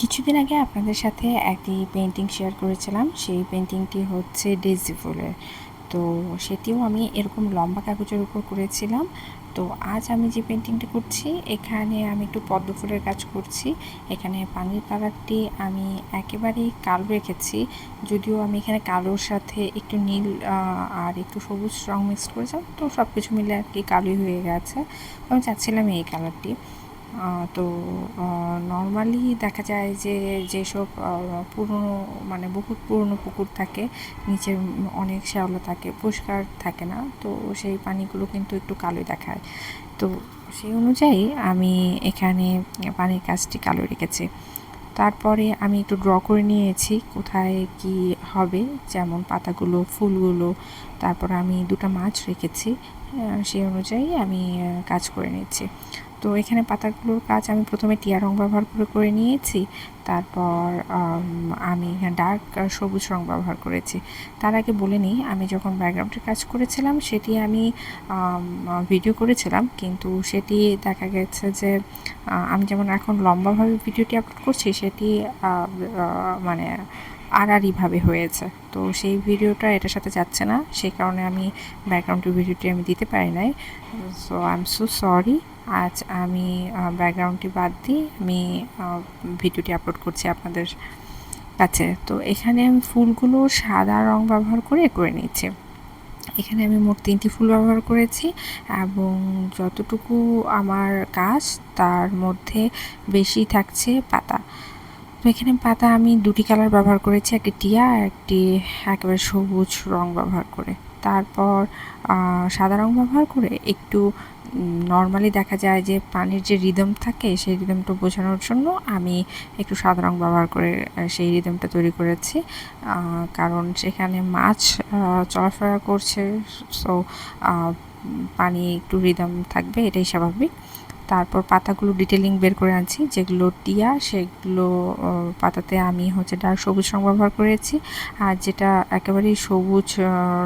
কিছুদিন আগে আপনাদের সাথে একটি পেন্টিং শেয়ার করেছিলাম। সেই পেন্টিংটি হচ্ছে ডেজি ফুলের। তো সেটিও আমি এরকম লম্বা কাগজের উপর করেছিলাম। তো আজ আমি যে পেন্টিংটি করছি, এখানে আমি একটু পদ্ম ফুলের কাজ করছি। এখানে পানির কালারটি আমি একেবারেই কালো রেখেছি। যদিও আমি এখানে কালোর সাথে একটু নীল আর একটু সবুজ রং মিক্স করেছিলাম। তো সব কিছু মিলে আর কি কালোই হয়ে গেছে। আমি চাচ্ছিলাম এই কালারটি। তো নর্মালি দেখা যায় যে যেসব পুরনো মানে বহুত পুরনো পুকুর থাকে, নিচে অনেক শ্যাওলা থাকে, পরিষ্কার থাকে না, তো সেই পানিগুলো কিন্তু একটু কালোই দেখায়। তো সেই অনুযায়ী আমি এখানে পানির কাজটি কালো রেখেছি। তারপরে আমি একটু ড্র করে নিয়েছি, কোথায় কি হবে, যেমন পাতাগুলো, ফুলগুলো, তারপর আমি দুটো মাছ রেখেছি। সেই অনুযায়ী আমি কাজ করে নিচ্ছি। তো এখানে পাতাগুলোর কাজ আমি প্রথমে টিয়া রং ব্যবহার করে করে নিয়েছি। তারপর, আমি ডার্ক সবুজ রং ব্যবহার করেছি। তার আগে বলে নিই, আমি যখন ব্যাকগ্রাউন্ডের কাজ করেছিলাম, সেটি আমি ভিডিও করেছিলাম। কিন্তু সেটি দেখা গেছে যে আমি যেমন এখন লম্বাভাবে ভিডিওটি আপলোড করছি, সেটি মানে আড়াআড়িভাবে হয়েছে। তো সেই ভিডিওটা এটার সাথে যাচ্ছে না। সেই কারণে আমি ব্যাকগ্রাউন্ডের ভিডিওটি আমি দিতে পারি নাই। So I am so sorry আজ আমি ব্যাকগ্রাউন্ডটি বাদ দিয়ে আমি ভিডিওটি আপলোড করছি আপনাদের কাছে। তো এখানে আমি ফুলগুলো সাদা রং ব্যবহার করে করে নিচ্ছি এখানে আমি মোট তিনটি ফুল ব্যবহার করেছি এবং যতটুকু আমার কাজ, তার মধ্যে বেশি থাকছে পাতা। তো এখানে পাতা আমি দুটি কালার ব্যবহার করেছি, একটি টিয়া একটি একেবারে সবুজ রং ব্যবহার করে। তারপর সাদা রং ব্যবহার করে একটু নর্মালি দেখা যায় যে পানির যে রিদম থাকে, সেই রিদমটা বোঝানোর জন্য আমি একটু সাদা রং ব্যবহার করে সেই রিদমটা তৈরি করেছি। কারণ সেখানে মাছ চলাফেরা করছে, সো পানি একটু রিদম থাকবে, এটাই স্বাভাবিক। তারপর পাতাগুলো ডিটেলিং বের করে আনছি, যেগুলো টিয়া, সেগুলো পাতাতে আমি হচ্ছে ডার্ক সবুজ রং ব্যবহার করেছি। আর যেটা একেবারেই সবুজ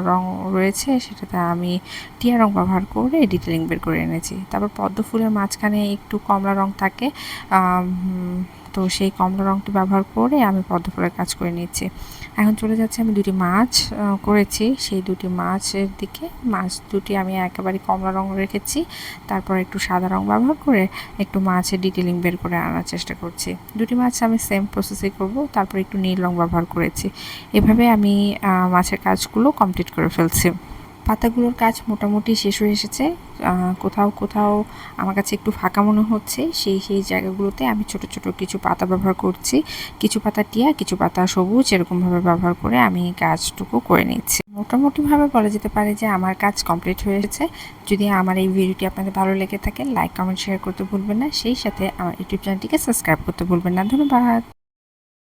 রং রয়েছে, সেটাতে আমি টিয়া রং ব্যবহার করে ডিটেলিং বের করে এনেছি। তারপর পদ্ম ফুলের মাঝখানে একটু কমলা রং থাকে তো সেই কমলা রংটি ব্যবহার করে আমি পদ্ম ফুলের কাজ করে নিচ্ছি এখন চলে যাচ্ছে আমি দুটি মাছ করেছি। সেই দুটি মাছের দিকে, মাছ দুটি আমি একেবারে কমলা রং রেখেছি। তারপর একটু সাদা রং ব্যবহার করে একটু মাছের ডিটেলিং বের করে আনার চেষ্টা করছি। দুটি মাছ আমি সেম প্রসেসে করব, তারপর একটু নীল রং ব্যবহার করেছি। এভাবে আমি মাছের কাজগুলো কমপ্লিট করে ফেলছি। পাতাগুলোর কাজ মোটামুটি শেষ হয়ে এসেছে। কোথাও কোথাও আমার কাছে একটু ফাঁকা মনে হচ্ছে। সেই সেই জায়গাগুলোতে আমি ছোট ছোট কিছু পাতা ব্যবহার করছি। কিছু পাতা টিয়া, কিছু পাতা সবুজ এরকমভাবে ব্যবহার করে আমি কাজটুকু করে নিচ্ছি। মোটামুটিভাবে বলা যেতে পারে যে আমার কাজ কমপ্লিট হয়ে এসেছে। যদি আমার এই ভিডিওটি আপনাদের ভালো লেগে থাকে, লাইক, কমেন্ট, শেয়ার করতে ভুলবেন না। সেই সাথে আমার ইউটিউব চ্যানেলটিকে সাবস্ক্রাইব করতে ভুলবেন না। ধন্যবাদ।